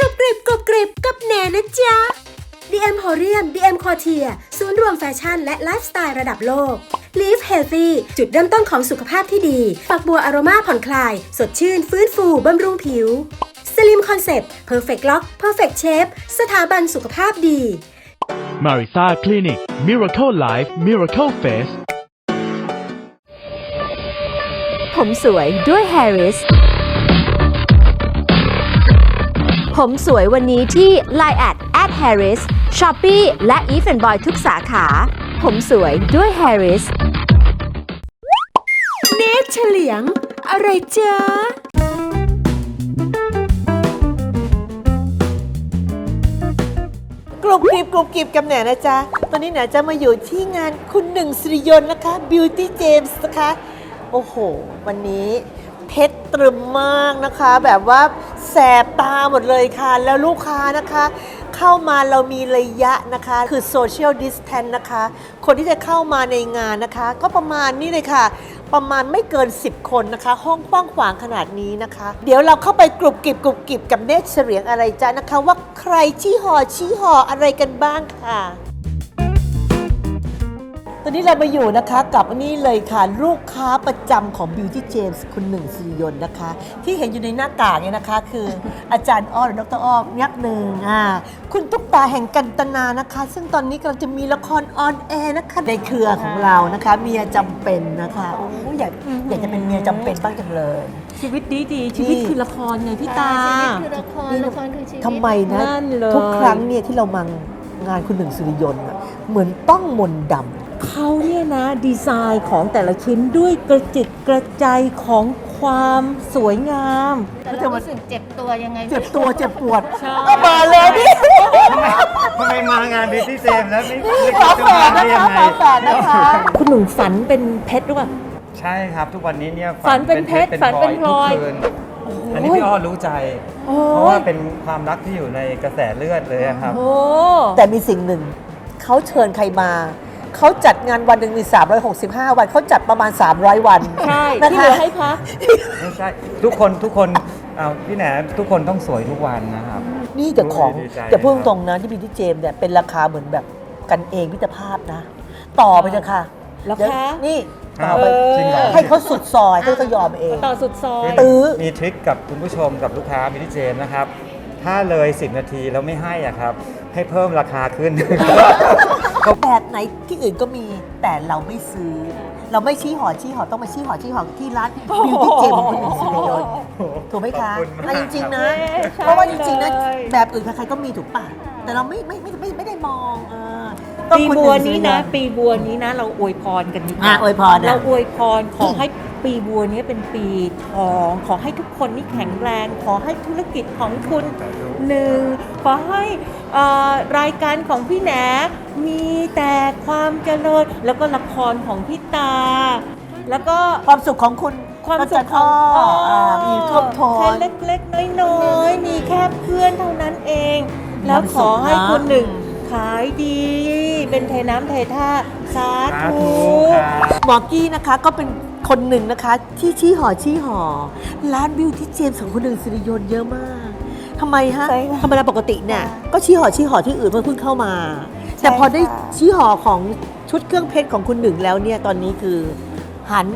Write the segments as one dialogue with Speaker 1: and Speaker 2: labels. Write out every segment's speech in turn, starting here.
Speaker 1: รุบกริบกรุบกริบกับแหนนะจ๊ะ DM h o r i u m DM c o r t i e r ศูนย์รวมแฟชั่นและไลฟ์สไตล์ระดับโลก Live Healthy จุดเริ่มต้นของสุขภาพที่ดี ฝักบัวอโรมาผ่อนคลาย สดชื่น ฟื้นฟูบำรุงผิว Slim Concept Perfect Lock Perfect Shape สถาบันสุขภาพดี
Speaker 2: Marisa Clinic Miracle Life Miracle Face
Speaker 3: ผมสวยด้วย Harris ผมสวยวันนี้ที่ Line at at Harris Shopee และ e v e n Boy ทุกสาขา ผมสวยด้วย Harris
Speaker 1: เนตเฉลียง อะไรจ๊ะ
Speaker 4: กรุบกริบกรุบกริบกับแหน่นะจ๊ะตอนนี้แหน่จะมาอยู่ที่งานคุณหนึ่งสิริยนต์นะคะ Beauty James นะคะ โอ้โห วันนี้เพชรตรึมมากนะคะ แบบว่า แสบตาหมดเลยค่ะ แล้วลูกค้านะคะ เข้ามาเรามีระยะนะคะ คือ Social Distance นะคะ คนที่จะเข้ามาในงานนะคะ ก็ประมาณนี้เลยค่ะ ประมาณไม่เกิน 10 คนนะคะ ห้องกว้างขวางขนาดนี้นะคะ เดี๋ยวเราเข้าไปกรุบกริบกรุบกริบกับเนตเฉลียงอะไรจ้านะคะ ว่าใครชี้หอชี้หออะไรกันบ้างค่ะ ตอนนี้เรามาอยู่นะคะกับนี่เลยค่ะ ลูกค้าประจำของ Beauty James คุณหนึ่งสิริยนต์นะคะ ที่เห็นอยู่ในหน้ากากเนี่ยนะคะ คือ อาจารย์อ้อหรือดรอ้อยักษ์หนึ่งอ่าคุณตุ๊กตาแห่งกันตนานะคะ ซึ่งตอนนี้กำลังจะมีละครออนแอร์นะคะในเครือของเรานะคะ เมียจำเป็นนะคะโอ้ยอยากอยากจะเป็นเมียจำเป็นบ้างจังเลย
Speaker 5: ชีวิตดีดีๆชีวิต
Speaker 4: นี่
Speaker 5: คือละครไงพี่ตา
Speaker 6: ชีวิตคือละคร ละครคือชีวิต
Speaker 4: ทำไมนะ
Speaker 5: นั่นเลย
Speaker 4: ทุกครั้งเนี่ยที่เรามางานคุณหนึ่งสุริยนต์อะเหมือนต้องมนต์ดำ
Speaker 5: เขาเนี่ยนะดีไซน์ของแต่ละชิ้นด้วยกระจิตกระใจของความสวยงาม
Speaker 6: แต่เรารู้สึกเจ็บตัวยังไง
Speaker 4: เจ็บตัวเจ็บปวด
Speaker 5: ใช่
Speaker 4: ก็มาเลยนี่
Speaker 7: ทำไมมางานบิวตี้เจมแล้วไม่ไม่
Speaker 4: ฝา
Speaker 7: คิด
Speaker 4: แฝ
Speaker 7: จะมา
Speaker 4: ด
Speaker 7: ได้
Speaker 4: นะ
Speaker 7: ยั
Speaker 4: คะ
Speaker 7: งไง
Speaker 4: ฝาแฝดนะคะ
Speaker 5: คุณหนุ่มฝันเป็นเพชรหรือเปล่า
Speaker 7: ใช่ครับทุกวันนี้เนี่ย
Speaker 5: ฝันเป็นเพชรฝันเป็นพลอย
Speaker 7: ทุกคืนอันนี้พี่อ้อรู้ใจ
Speaker 5: โอ้
Speaker 7: เพราะ
Speaker 5: ย
Speaker 7: ว่าเป็นความรักที่อยู่ในกระแสเลือดเลยอะครับ
Speaker 5: โอ้
Speaker 4: แต่มีสิ่งหนึ่ง เขาเชิญใครมา เขาจัดงานวันหนึ่งมี 365 วันเขาจัดประมาณ 300 วัน
Speaker 5: ใช่
Speaker 4: นะ
Speaker 5: ที่
Speaker 4: คะ
Speaker 5: เหลือให้พัก
Speaker 7: ไม่ใช่ทุกคนทุกคนเอาพี่แหนทุกคนต้องสวยทุกวันนะครับ
Speaker 4: นี่แต่ของ
Speaker 7: ดีใจ
Speaker 4: แต่พูดตรงๆนะที่บีที่เจมส์เนี่ยเป็นราคาเหมือนแบบกันเองมิตรภาพนะ ต่อไปเถอะค่ะ
Speaker 5: แล้ว
Speaker 4: เดี๋ย
Speaker 5: คะ
Speaker 4: นี่
Speaker 7: อ้า
Speaker 4: ต่อ
Speaker 7: ว
Speaker 4: ไป
Speaker 7: จริงเหรอ
Speaker 4: ให้เขาสุดซอยเขาก็ยอมเอง
Speaker 5: ต่อสุดซอย
Speaker 4: ตื้อ
Speaker 7: มีทริคกับคุณผู้ชมกับลูกค้าบิวตี้เจมนะครับ ถ้าเลย 10 นาทีแล้วไม่ให้อะครับ ให้เพิ่มราคาขึ้น
Speaker 4: แบบไหนที่อื่นก็มีแต่เราไม่ซื้อ เราไม่ชี้หอชี้หอต้องมาชี้หอชี้หอที่ร้านบิวตี้เจมของคุณหนึ่งสุริยนต์ถูกไหมคะ
Speaker 7: ขอบคุณมาก
Speaker 4: อะจริงๆนะ
Speaker 5: ใช่
Speaker 4: เพราะว่าจริงๆนะ
Speaker 5: เลย
Speaker 4: แบบอื่นใครๆก็มีถูกป่ะแต่เราไม่ไม่ไม่ไม่ไม่ได้มองเออต้อง
Speaker 5: ปี
Speaker 4: คุณ
Speaker 5: บัว
Speaker 4: หงสุ
Speaker 5: นี้
Speaker 4: ริย
Speaker 5: นะ
Speaker 4: ต์
Speaker 5: ปีบัวนี้นะ เราอวยพรกันนิดนึง
Speaker 4: อะอวยพรนะ
Speaker 5: เราอวยพรขอให้ปีบัวนี้เป็นปีทอง ขอให้ทุกคนนี่แข็งแรง ขอให้ธุรกิจของคุณหนึ่งขอให้เอ่อรายการของพี่แหน มีแต่ความเจริญแล้วก็ละครของพี่ตา แล้วก็
Speaker 4: ความสุขของคุณ
Speaker 5: ความ
Speaker 4: ก็
Speaker 5: สุ
Speaker 4: จะ
Speaker 5: ขของ
Speaker 4: ก็อ่ามีท่วมท้น
Speaker 5: แค่เล็กๆ น้อยๆ มีแค่เพื่อนเท่านั้นเอง แล้วขอให้คุณหนึ่งขายดี เป็นเทน้ำเทท่าสา
Speaker 7: สา
Speaker 5: ธุ
Speaker 7: ธุครับ
Speaker 4: หมอกี้นะคะก็เป็นคนหนึ่งนะคะ ที่ชี้หอชี้หอ ร้านบิวที่เจมส์ของคนหนึ่งสิริยนต์เยอะมากทำไมฮะ
Speaker 6: ใช่ค่ะ
Speaker 4: ธรรมดาปกติเนี่ยก็ชี้หอชี้หอที่อื่นเพิ่งเพิ่งเข้ามา
Speaker 6: ใช่
Speaker 4: แต่พอได้
Speaker 6: ค่ะ
Speaker 4: ชี้หอของชุดเครื่องเพชรของคุณหนึ่งแล้วเนี่ยตอนนี้คือหัน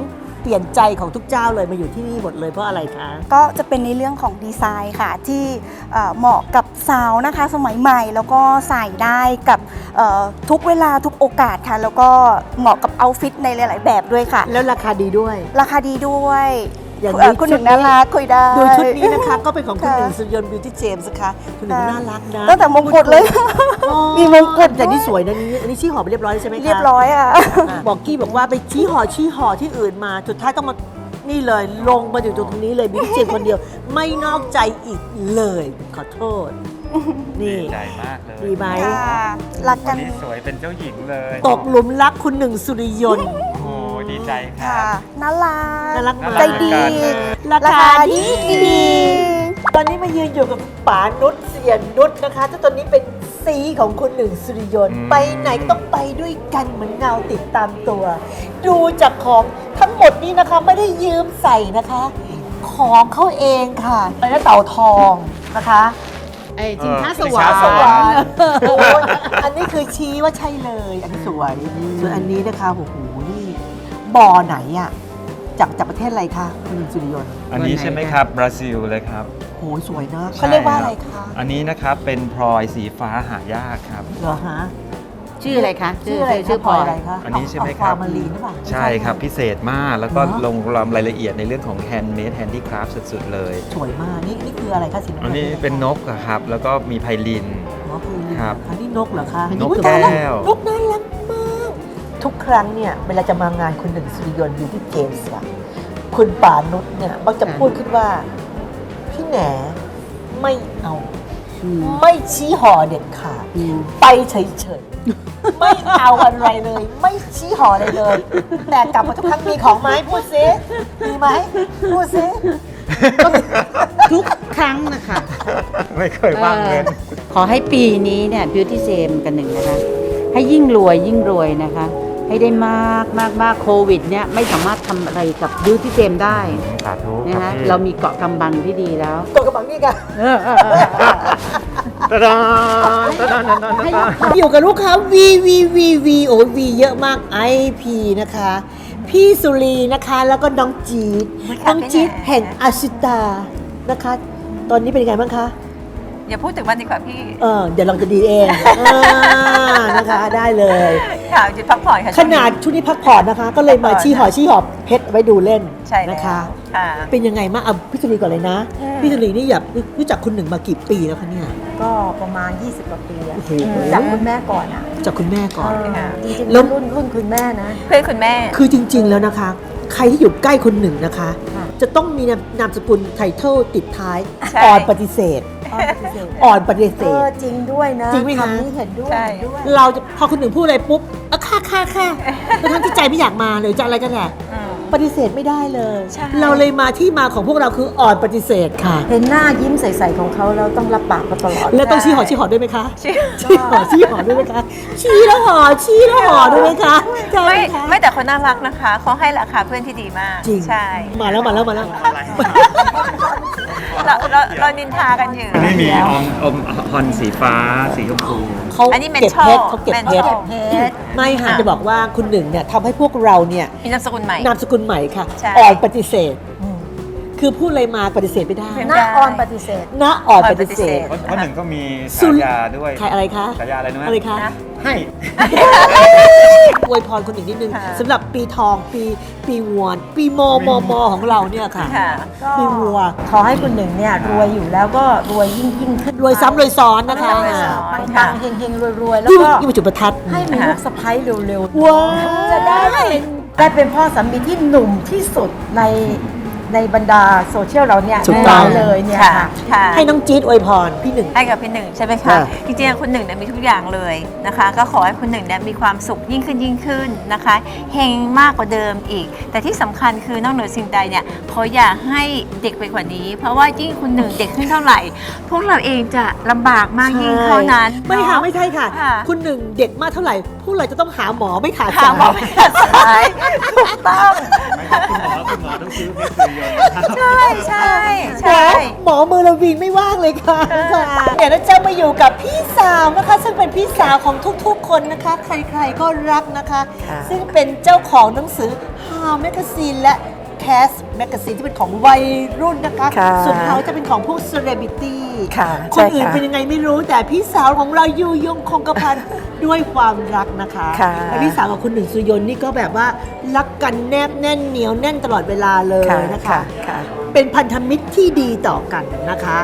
Speaker 4: เปลี่ยนใจของทุกเจ้าเลยมาอยู่ที่นี่หมดเลยเพราะอะไรคะ
Speaker 6: ก็จะเป็นในเรื่องของดีไซน์ค่ะ ที่เอ่อเหมาะกับสาวนะคะสมัยใหม่แล้วก็ใส่ได้กับเอ่อทุกเวลาทุกโอกาสค่ะ แล้วก็เหมาะกับเอาท์ฟิตในหลาย ๆ แบบด้วยค่ะ
Speaker 4: แล้วราคาดีด้วย
Speaker 6: ราคาดีด้วย
Speaker 4: อย่างนี้
Speaker 6: เอ่อคุณหนึ่งน่ารักคุยได้
Speaker 4: ดูชุดนี้นะคะ ก็เป็นของคุณหนึ่ง
Speaker 6: ค่ะ
Speaker 4: สุริยนต์บิวตี้เจมส์นะคะคุณหนึ่ง
Speaker 6: ค่ะ
Speaker 4: น่ารักนะ
Speaker 6: ตั้งแต่มงกุฎเลย
Speaker 4: อ๋อ
Speaker 6: มีมงกุฎ
Speaker 4: แต่นี่สวยนะนี่อันนี้ชี้หอไปเรียบร้อยใช่ไหมคะ
Speaker 6: เรียบร้อยอะ
Speaker 4: อะบอกกี้บอกว่าไปชี้หอชี้หอที่อื่นมาสุดท้ายต้องมานี่เลยลงมาอยู่ตรงนี้เลยบิ๊กเจมคนเดียว ไม่นอกใจอีกเลย ขอโทษ นี่
Speaker 7: ดีใจมากเลย
Speaker 4: ดีไหม
Speaker 6: ค่ะรักกั
Speaker 7: วันนนี้สวยเป็นเจ้าหญิงเลย
Speaker 4: ตกหลุมรักคุณหนึ่งสุริยนต์
Speaker 7: โอ้โหดี ใจครั
Speaker 6: ค่ะ
Speaker 7: บ
Speaker 6: น่ารัก
Speaker 4: น่ารัก
Speaker 7: น่า
Speaker 4: มา
Speaker 7: รั
Speaker 4: ก
Speaker 6: ใจดี
Speaker 7: เหมือนกันเลย
Speaker 4: รา
Speaker 6: รา
Speaker 4: คา
Speaker 6: คา
Speaker 4: ดี
Speaker 6: ดี
Speaker 4: ดี ตอนนี้มายืนอยู่กับป๋านุชเสียนุชนะคะถ้าตอนนี้เป็นซีของคุณหนึ่งสุริยนต์
Speaker 7: อืม
Speaker 4: ไปไหนก็ต้องไปด้วยกันเหมือนเงาติดตามตัว ดูจากของทั้งหมดนี้นะคะไม่ได้ยืมใส่นะคะ ของเขาเองค่ะไปแล้วเต่าทองนะคะ
Speaker 8: ไอ้ชิงช้าส
Speaker 7: ชิง
Speaker 8: วร
Speaker 7: ช้ารสวรร
Speaker 8: ค์
Speaker 7: ค์
Speaker 4: โอ้ยอันนี้คือชี้ว่าใช่เลย อันนี้สวยส่วนอันนี้นะคะโอ้โหนี่ บ่อไหนอะจากจากประเทศอะไรคะคุณหนึ่งสุริยนต์
Speaker 7: อันนี้ใช่ไหมครับบราซิลเลยครับ
Speaker 4: โหสวยนะเขาเรียกว่าอะไรคะ
Speaker 7: อันนี้นะครับเป็นพลอยสีฟ้าหายากครับ
Speaker 4: เหรอฮะ
Speaker 8: ชื่ออะไรคะ
Speaker 4: ชื่ออะไร
Speaker 8: ชื่อพลอย
Speaker 4: อะไรคะ
Speaker 7: อันนี้ใช่ไหม
Speaker 4: เา
Speaker 7: ครับ
Speaker 4: วามารีนหรือเปล่า
Speaker 7: ใช่ครับพิเศษมากแล้วก็
Speaker 4: เหรอ
Speaker 7: ลงรายละเอียดในเรื่องของ handmade handicraft สุดๆ เลย
Speaker 4: สวยมากนี่นี่คืออะไรคะสีำงิ
Speaker 7: อันนี้เป็นนกอะครับ แล้วก็มีไพลิน
Speaker 4: อ๋อคือ
Speaker 7: ครับ
Speaker 4: อันนี้นกเหรอคะ
Speaker 7: นก
Speaker 4: อุ๊ย
Speaker 7: แก้ว
Speaker 4: ตายนกน่ารักมาก ทุกครั้งเนี่ยเวลาจะมางานคุณหนึ่งสุริยนต์อยู่ที่เจมส์อะคุณป่านุชเนี่ยมักจะพูดขึ้นว่า พี่แหนไม่เอา ไม่ชี้ห่อเด็ดขาดไปเฉยๆ ไม่เอาอะไรเลย ไม่ชี้ห่ออะไรเลย แต่กลับมาทุกครั้งมีของไหมพูดซิมีไหมพูดซิ
Speaker 8: ทุกครั้งนะคะ
Speaker 7: ไม่เคยว่างเงิน
Speaker 8: ขอให้ปีนี้เนี่ย Beauty s a m กันหนึ่งนะคะ ให้ยิ่งรวยยิ่งรวยนะคะ ให้ได้มากมากมากโควิดเนี่ยไม่สามารถทำอะไรกับ Beauty s a m ได้
Speaker 7: สาธุ
Speaker 8: นะ
Speaker 7: ครั
Speaker 8: คะ
Speaker 7: บพี่
Speaker 8: เรามีเกาะกำบังที่ดีแล้ว
Speaker 4: ตัวกระบังนี่กัน
Speaker 8: เออเออเออเออ
Speaker 7: ตะดาตะดาตะดาตะดา
Speaker 4: อยู่กับลูกค้า V V V V โอ้วีเยอะมาก IP นะคะ พี่สุรีนะคะแล้วก็น้องจีดน้องจีดแห่งอาชิตานะคะ ตอนนี้เป็นยังไงบ้างคะ
Speaker 9: อย่าพูดถึงมันดีกว่าพี่
Speaker 4: เออเดี๋ยวเราจะดีเองอ่านะคะได้เลย
Speaker 9: ค่ะหยุดพักผ่อนค่ะ
Speaker 4: ขนาดชุดนี้พักผ่อนนะคะ ก็เลยมาชี้หอชี้หอบเพชรไว้ดูเล่น
Speaker 9: ใช่แล้ว
Speaker 4: นะคะ
Speaker 9: ค่ะ
Speaker 4: เป็นยังไงมากเอาพี่สุรีก่อนเลยนะพี่สุรีนี่อยากรู้จักคุณหนึ่งมากี่ปีแล้วคะเนี่ย
Speaker 10: ก็ประมาณ 20กว่าปีอะ
Speaker 4: โอ้โห
Speaker 10: จากคุณแม่ก่อนอะ
Speaker 4: จากคุณแม่ก่อน
Speaker 9: ค่ะ
Speaker 10: จริงๆ
Speaker 4: แล้ว
Speaker 10: รุ่นรุ่นคุณแม่นะ
Speaker 9: เพื่อนคุณแม่
Speaker 4: คือจริง ๆ แล้วนะคะ ใครที่อยู่ใกล้คนหนึ่งนะคะ
Speaker 10: ค่ะ
Speaker 4: จะต้องมีนามนามสกุลไทเทิลติดท้าย
Speaker 9: ใช่
Speaker 4: อ่อนปฏิเสธ
Speaker 10: อ๋อปฏิเสธ
Speaker 4: อ่อนปฏิเส
Speaker 10: เอ
Speaker 4: ธ
Speaker 10: อจริงด้วยนะ
Speaker 4: จริงไหมคะ
Speaker 10: คำนี้เห็นด้วย
Speaker 9: ใช่
Speaker 10: เห็นด้วย
Speaker 4: เราจะพอคนหนึ่งพูดอะไรปุ๊บอะค่าค่าค่าทั้งที่ใจไม่อยากมาเลยจะอะไรกันแหละ
Speaker 9: อืม
Speaker 4: ปฏิเสธไม่ได้เลย
Speaker 9: ใช่
Speaker 4: เราเลยมาที่มาของพวกเราคืออ่อนปฏิเสธค่ะ
Speaker 10: เห็นหน้ายิ้มใสๆของเขาแล้วต้องรับปากเขาตลอด
Speaker 4: แล้วต้องชี้หอชี้หอด้วยไหมคะ
Speaker 9: ชี้
Speaker 4: ชี้หอชี้หอด้วยไหมคะชี้แล้วหอชี้แล้วหอด้วยไหมคะใช่ไหม
Speaker 9: ไม่
Speaker 4: คะ
Speaker 9: ไม่แต่คนน่ารักนะคะเขาให้ราคาเพื่อนที่ดีมาก
Speaker 4: จริง
Speaker 9: ใช่
Speaker 4: มาแล้วมาแล้วมาแล้ว
Speaker 9: เราเราเรานินทากันอยู่
Speaker 7: อันนี้มีอมอมฮอนสีฟ้าสีชมพู
Speaker 4: เขา
Speaker 9: อันนี้
Speaker 4: เก็บ
Speaker 9: mental
Speaker 4: เพชรเขาเก็บเพชร
Speaker 9: mental
Speaker 10: เพชร
Speaker 4: ไม่ค่ะ จะบอกว่าคุณหนึ่งเนี่ยทำให้พวกเราเนี่ย
Speaker 9: มีนามสกุลใหม่
Speaker 4: นามสกุลใหม่ค่ะ
Speaker 9: ใช่
Speaker 4: อ่อนปฏิเสธ คือพูดอะไรมาปฏิเสธไม่ได้
Speaker 9: ไม่
Speaker 10: ห
Speaker 9: ได้
Speaker 10: น้าออนปฏิเสธ
Speaker 4: นะอ่อนปฏิเสธ
Speaker 7: เพราะเพราะหนึ่งก็มี
Speaker 4: สุ
Speaker 7: ฉา
Speaker 4: ด
Speaker 7: ยาด้วย
Speaker 4: ใครอะไรคะ
Speaker 7: ฉายาอะไรนะ
Speaker 4: อะไรคะ
Speaker 9: นะ
Speaker 7: ให้
Speaker 4: อวยพรคนหนึ่งนิดนึง
Speaker 9: ค่ะ
Speaker 4: สำหรับปีทองปีปีงวนปีมอมอมอของเราเนี่ยค่ะ
Speaker 9: ค่ะ
Speaker 4: ปีวัว
Speaker 10: ขอให้คุณหนึ่งเนี่ยรวยอยู่แล้วก็รวยยิ่งยิ่งขึ้น
Speaker 4: รวยซ้ำรวยซ้อนนะคะ
Speaker 9: รวยซ้ำ
Speaker 10: ปังปังๆเฮงเฮงๆรวยๆ แล้ว
Speaker 4: ยิ่ง
Speaker 10: ก็
Speaker 4: ยิ่งเป็นจุดประทัด
Speaker 10: ให้มีลูกสะใภ้เร็วๆ
Speaker 4: ว้าว
Speaker 10: จะได้เป็นได้เป็นพ่อสามีที่หนุ่มที่สุดใน ในบรรดาโซเชียลเราเนี่ย
Speaker 4: ถูกต้อง
Speaker 10: เลยเนี่ย
Speaker 9: ค่ะ
Speaker 10: ค่ะ
Speaker 9: ค่ะ
Speaker 4: ให้น้องจี๊ดอวยพรพี่หนึ่ง
Speaker 9: ให้กับพี่หนึ่งใช่ไหมคะ
Speaker 4: ค่ะ
Speaker 9: จริงๆคุณหนึ่งเนี่ยมีทุกอย่างเลยนะคะ ก็ขอให้คุณหนึ่งเนี่ยมีความสุขยิ่งขึ้นยิ่งขึ้นนะคะเฮงมากกว่าเดิมอีก แต่ที่สำคัญคือนอกเหนือสิ่งใดเนี่ยขออยากให้เด็กไปกว่านี้ เพราะว่ายิ่งคุณหนึ่งเด็กขึ้นเท่าไหร่ พวกเราเองจะลำบากมากยิ่งเท่านั้น
Speaker 4: ไม่ค่ะ
Speaker 9: เนา
Speaker 4: ไม่ใช่ค่ะ
Speaker 9: ค่ะ
Speaker 4: คุณหนึ่งเด็กมากเท่าไหร่ ผู้เราจะต้องหาหมอไม่ขาด
Speaker 9: หา
Speaker 4: สาย
Speaker 9: หมอไม่ขาดสายถูกต้อง
Speaker 7: คุณหมอคุณหมอต้องซื้อเพชรสุริยนต์นะครับ
Speaker 9: ใช่ใช่
Speaker 4: แหม
Speaker 9: ใช่
Speaker 4: หมอมือระวิงไม่ว่างเลยค่ะเดี๋ยวเราจะมาอยู่กับพี่สาวนะคะ ซึ่งเป็นพี่สาวของทุกๆคนนะคะ ใครๆก็รักนะคะซึ่งเป็นเจ้าของหนังสือ How Magazine และ Cast Magazine ที่เป็นของวัยรุ่นนะคะ
Speaker 11: ค่ะ
Speaker 4: ส่วนเขาจะเป็นของพวก Celebrity
Speaker 11: ค่ะ
Speaker 4: คน
Speaker 11: ใช่
Speaker 4: อื่น
Speaker 11: ค่ะ
Speaker 4: เป็นยังไงไม่รู้แต่พี่สาวของเราอยู่ยงคงกระพัน ด้วยความรักนะคะ
Speaker 11: ค่ะ
Speaker 4: และพี่สาวกับคุณหนึ่งสุริยนต์นี่ก็แบบว่ารักกันแนบแน่นเหนียวแน่นตลอดเวลาเลยนะคะ
Speaker 11: ค่ะค่ะ
Speaker 4: เป็นพันธมิตรที่ดีต่อกันนะคะ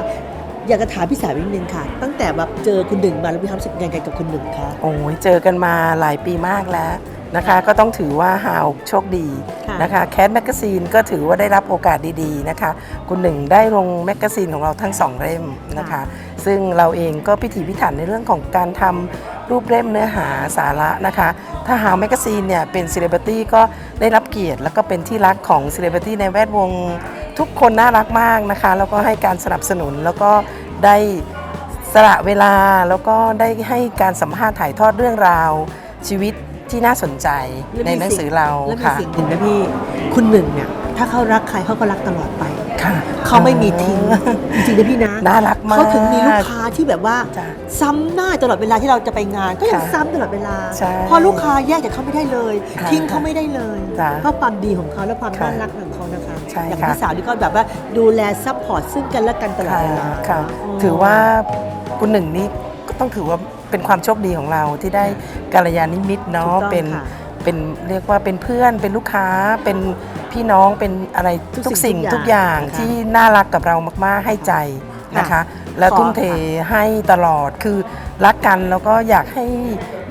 Speaker 4: อยากจะถามพี่สาวนิดนึงค่ะ ตั้งแต่แบบเจอคุณหนึ่งมาแล้วมีความรู้สึกยังไงกับคุณหนึ่งคะ
Speaker 11: โอ้ยเจอกันมาหลายปีมากแล้วนะคะ ก็ต้องถือว่าฮาวโชคดี
Speaker 4: ค่ะ
Speaker 11: นะคะแค t แมกกาซีนก็ถือว่าได้รับโอกาสดีๆนะคะ คุณหนึ่งได้ลงแมกกาซีนของเราทั้งสองเล่มนะคะ ซึ่งเราเองก็พิถีพิถันในเรื่องของการทำรูปเล่มเนื้อหาสาระนะคะ ถ้าฮาวแมกกาซีนเนี่ยเป็น c ิเลบ r ตี้ก็ได้รับเกียรติ แล้วก็เป็นที่รักของ c ิเลบ r ตี้ในแวดวง ทุกคนน่ารักมากนะคะ แล้วก็ให้การสนับสนุนแล้วก็ได้สละเวลาแล้วก็ได้ให้การสัมภาษณ์ถ่ายทอดเรื่องราวชีวิต ที่น่าสนใจในหนังสือเรา
Speaker 4: และมี
Speaker 11: ค่ะ
Speaker 4: สิ่งหนึ่งนะพี่คุณหนึ่งเนี่ยทถ้าเขารักใครเขาก็รักตลอดไป
Speaker 11: ค่ะ
Speaker 4: เขาไม่มีทิ้งจริงๆนะพี่นะ
Speaker 11: น่ารักมาก
Speaker 4: เขาถึงมีลูกค้าที่แบบว่า
Speaker 11: จ้ะ
Speaker 4: ซ้ำหน้าตลอดเวลาที่เราจะไปงาน ก็ยัง
Speaker 11: ค่ะ
Speaker 4: ซ้ำตลอดเวลา
Speaker 11: ใช่
Speaker 4: พอลูกค้าแยกจากเขาไม่ได้เลย
Speaker 11: ค่ะ
Speaker 4: ทิ้งเขาไม่ได้เลย
Speaker 11: จ้ะ
Speaker 4: เพราะความดีของเขาและความ
Speaker 11: ค่ะ
Speaker 4: น่ารักของเขานะคะ
Speaker 11: ใช่
Speaker 4: อย่าง
Speaker 11: ค่ะ
Speaker 4: พี่สาวนี่ก็แบบว่าดูแลซัพพอร์ตซึ่งกันและกันตลอด
Speaker 11: ค่ะ
Speaker 4: เวลา
Speaker 11: ค่ะ
Speaker 4: อืม
Speaker 11: ถือว่าคุณหนึ่งนี่ก็ต้องถือว่า เป็นความโชคดีของเราที่ได้กัลยาณมิตรเนาะ
Speaker 4: ถูกต้อง
Speaker 11: เป็น
Speaker 4: ค่ะ
Speaker 11: เป็นเรียกว่าเป็นเพื่อนเป็นลูกค้าเป็นพี่น้องเป็นอะไร
Speaker 4: ทุก
Speaker 11: ทุก
Speaker 4: สิ่
Speaker 11: สิ่
Speaker 4: ง
Speaker 11: ง
Speaker 4: ทุ
Speaker 11: ทุ
Speaker 4: ก
Speaker 11: ก
Speaker 4: อ
Speaker 11: อย่างย่าง
Speaker 4: นะคะ
Speaker 11: ที่น่ารักกับเรามากๆให้ใจนะคะ
Speaker 4: ค่ะ
Speaker 11: และ
Speaker 4: ขอ
Speaker 11: ทุ่มเทให้ตลอดคือรักกันแล้วก็อยากให้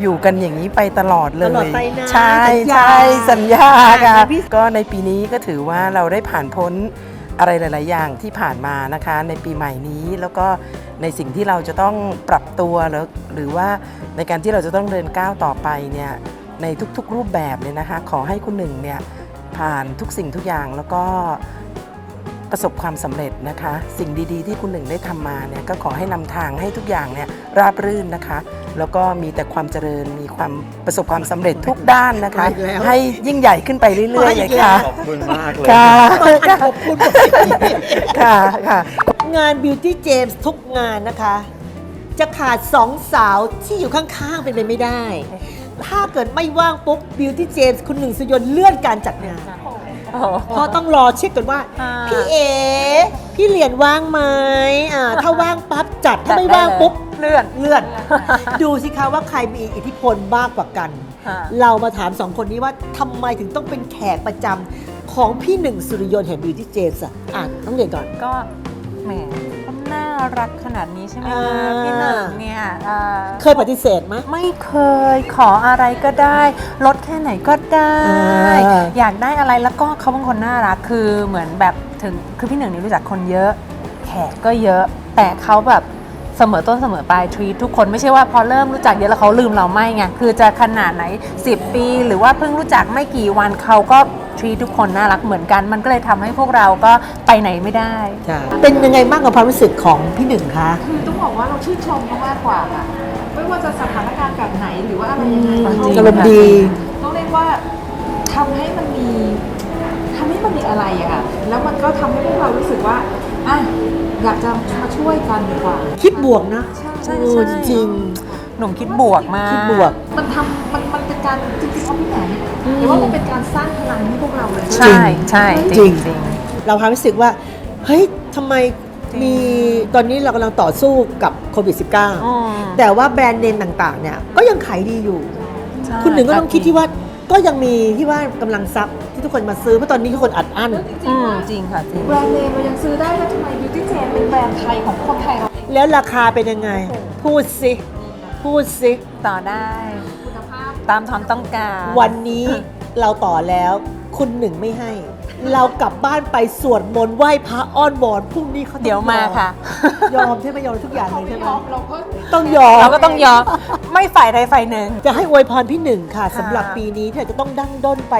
Speaker 11: อยู่กันอย่างนี้ไปตลอดเลย
Speaker 4: ตลอดไปนะ
Speaker 11: ใช่
Speaker 4: สัญญา
Speaker 11: ใช่สัญญาค่ะ
Speaker 4: อะพี่
Speaker 11: ก็ในปีนี้ก็ถือว่าเราได้ผ่านพ้น อะไรหลาย ๆ อย่างที่ผ่านมานะคะในปีใหม่นี้แล้วก็ในสิ่งที่เราจะต้องปรับตัวแล้วหรือว่าในการที่เราจะต้องเดินก้าวต่อไปเนี่ยในทุก ๆ รูปแบบเนี่ยนะคะขอให้คุณหนึ่งเนี่ยผ่านทุกสิ่งทุกอย่างแล้วก็ ประสบความสำเร็จนะคะ สิ่งดีๆ ที่คุณหนึ่งได้ทำมาเนี่ยก็ขอให้นำทางให้ทุกอย่างเนี่ยราบรื่นนะคะ แล้วก็มีแต่ความเจริญมีความประสบความสำเร็จทุกด้านนะคะ
Speaker 4: มาอีกแล้ว
Speaker 11: ให้ยิ่งใหญ่ขึ้นไปเรื่อยๆเลยค่ะ
Speaker 7: ขอบคุณมากเลย
Speaker 11: ค่ะ
Speaker 4: ขอบคุณ
Speaker 11: ค่ะค่ะ
Speaker 4: งาน Beauty James ทุกงานนะคะ จะขาดสองสาวที่อยู่ข้างๆเป็นไปไม่ได้ ถ้าเกิดไม่ว่างปุ๊บ Beauty James คุณหนึ่งสยนเลื่อนการจัดงาน เพราะต้องรอเช็คก่อนว่า
Speaker 9: อ่า
Speaker 4: พี่เอพี่เหรียญว่างไหมอ่าถ้าว่างปั๊บจัดถ้าไม่
Speaker 9: จัดได้
Speaker 4: ว่างปุ๊บ
Speaker 9: เลื่อน
Speaker 4: เลื่อน ดูสิคะว่าใครมีอิทธิพลมากกว่ากัน
Speaker 9: ค่ะ
Speaker 4: เรามาถามสองคนนี้ว่าทำไมถึงต้องเป็นแขกประจำของพี่หนึ่งสุริยนต์แห่ง Beauty James อะอ่านต้องเรียนก่อน
Speaker 5: ก็แหมก็น่า รักขนาดนี้ใช่ไหม
Speaker 4: อ่า
Speaker 5: คะพี่หนึ่งเนี่ยอ่า
Speaker 4: เคยปฏิเสธไหม
Speaker 5: ไม่เคยขออะไรก็ได้ลดแค่ไหนก็ได้
Speaker 4: อ่า
Speaker 5: อยากได้อะไรแล้วก็เขาเป็นคนน่ารักคือเหมือนแบบถึงคือพี่หนึ่งนี่รู้จักคนเยอะ แขกก็เยอะ แต่เขาแบบเสมอต้นเสมอปลายทรีทุกคนไม่ใช่ว่าพอเริ่มรู้จักเยอะแล้วเขาลืมเราไม่ไงคือจะขนาดไหน 10 ปี หรือว่าเพิ่งรู้จักไม่กี่วันเขาก็ ทรีทุกคนน่ารักเหมือนกัน มันก็เลยทำให้พวกเราก็ไปไหนไม่ได้
Speaker 4: เป็นยังไงบ้างกับความรู้สึกของพี่หนึ่งคะ
Speaker 12: คือต้องบอกว่าเราชื่นชมเขามากกว่าค่ะไม่ว่าจะสถานการณ์แบบไหนหรือว่าอะไรยังไง
Speaker 5: อืม
Speaker 12: เขา
Speaker 4: อารมณ์ดี
Speaker 12: ต้องเรียกว่าทำให้มันมีทำให้มันมีอะไรอะค่ะแล้วมันก็ทำให้พวกเรารู้สึกว่าอะอยากจะมาช่วยกันดีกว่า
Speaker 4: คิดบวกนะ
Speaker 5: ใช่
Speaker 4: เอ
Speaker 5: ใช่
Speaker 4: อจริง
Speaker 5: หนุ่มคิดบวกมาก
Speaker 4: คิดบวก
Speaker 12: มันทำมันมันเป็น การจริงๆว่าพี่แหนเนี่ยหรือว่ามันเป็นการสร้างพลังให้พวกเราเลย
Speaker 5: ใช่ใช่
Speaker 4: จริง
Speaker 5: จริง
Speaker 4: เราความรู้สึกว่า เฮ้ยทำไมมีตอนนี้เรากำลังต่อสู้กับโควิด
Speaker 5: อืม
Speaker 4: -19 แต่ว่าแบรนด์เนมต่างๆเนี่ยก็ยังขายดีอยู่
Speaker 5: ใช่
Speaker 4: คุณหนึ่งก็ต้องคิดที่ว่าก็ยังมีที่ว่ากำลังซับที่ทุกคนมาซื้อเพราะตอนนี้ทุกคนอัดอั้น
Speaker 5: อืมจริงค่ะจริง
Speaker 12: แบรนด์เนมเรายังซื้อได้แล้วทำไม Beauty Jam เป็นแบรนด์ไทยของคนไทยเราเอง
Speaker 4: แล้วราคาเป็นยังไง พูดสิ พูดสิ
Speaker 5: ต่อได้
Speaker 12: คุณภาพ
Speaker 5: ตามความต้องการ
Speaker 4: วันนี้เราต่อแล้ว คุณหนึ่งไม่ให้ เรากลับบ้านไปสวดมนต์ไหว้พระอ้อนวอนพรุ่งนี้เขาต้อง
Speaker 5: เดี๋ยวมาค่ะ
Speaker 4: ยอมใช่ไหมยอมทุกอย่างเลยใช่ไหม
Speaker 12: เราก็
Speaker 4: ต้องยอม
Speaker 5: เราก็ต้องยอม ไม่ฝ่ายใดฝ่ายหนึ่ง
Speaker 4: จะให้อวยพรพี่หนึ่งค่ะ
Speaker 5: ค่ะ
Speaker 4: สำหรับปีนี้ที่เราจะต้องดั้งด้นไป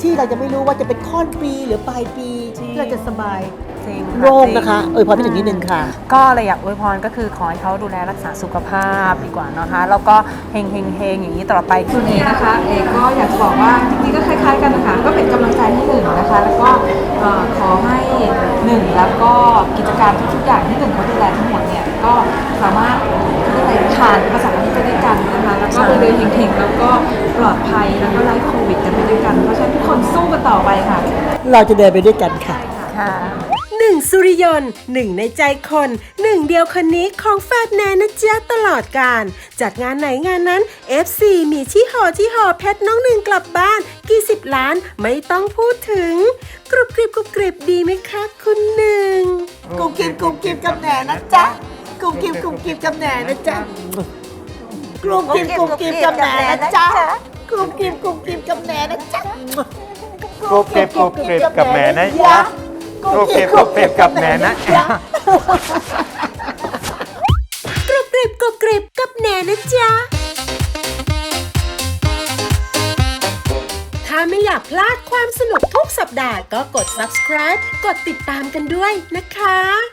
Speaker 4: ที่เราจะไม่รู้ว่าจะเป็นค่อนปีหรือปลายปี
Speaker 5: จริง
Speaker 4: ที่เราจะสบาย
Speaker 5: จริง
Speaker 4: โรค
Speaker 5: จง
Speaker 4: นะคะอวยพรพี่หนึ่งนิดนึงค่ะ
Speaker 5: ก็เลยอยากอวยพรก็คือขอให้เขาดูแลรักษาสุขภาพดีกว่านะคะ แล้วก็เฮงเฮงเฮงอย่างนี้ตลอดไป
Speaker 12: ส่วนนี้นะคะเอกก็อยากจะบอกว่าจริงๆก็คล้ายๆกันนะคะก็เป็นกำลังใจให้หนึ่งนะคะ แล้วก็เอ่อขอให้หนึ่งแล้วก็กิจการทุกๆอย่างที่หนึ่งเขาดูแลทั้งหมดเนี่ยก็สามารถเขาเรียกอะไรผ่านประสบการณ์นี้ไปด้วยกันนะคะแล้วก็เดินๆเฮงๆแล้วก็ปลอดภัยแล้วก็ไล่โควิดกันไปด้วยกันเพราะฉะนั้นทุกคนสู้กันต่อไปค่ะ
Speaker 4: เราจะเดินไปด้วยกันค่ะ
Speaker 5: ค่ะ
Speaker 6: ห นึ่งสุริยนต์หนึ่งในใจคนหนึ่งเดียวคนนี้ของแฟดแนนนะจ๊ะตลอดการ จัดงานไหนงานนั้น FC มีที่หอที่หอเพชรน้องหนึ่งกลับบ้าน กี่สิบล้านไม่ต้องพูดถึง กรุบกริบกรุบกริบดีไหมคะคุณหนึ่ง
Speaker 4: กุมกิมกุมกิมกับแหนนะจ๊ะกุมกิมกุมกิมกับแหนนะจ๊ะกุมกิมกุมกิมกับแหนนะจ๊ะกุมกิมกุมกิมกับแหนนะจ๊ะ
Speaker 7: กรุบกริบกรุบกริบกับแหนนะจ๊ะ กรุบกริบกรุบกริบกับแหนนะ
Speaker 6: กรุบกริบกรุบกริบกับแหนนะจ๊ะ ถ้าไม่อยากพลาดความสนุกทุกสัปดาห์ก็กด subscribe กดติดตามกันด้วยนะคะ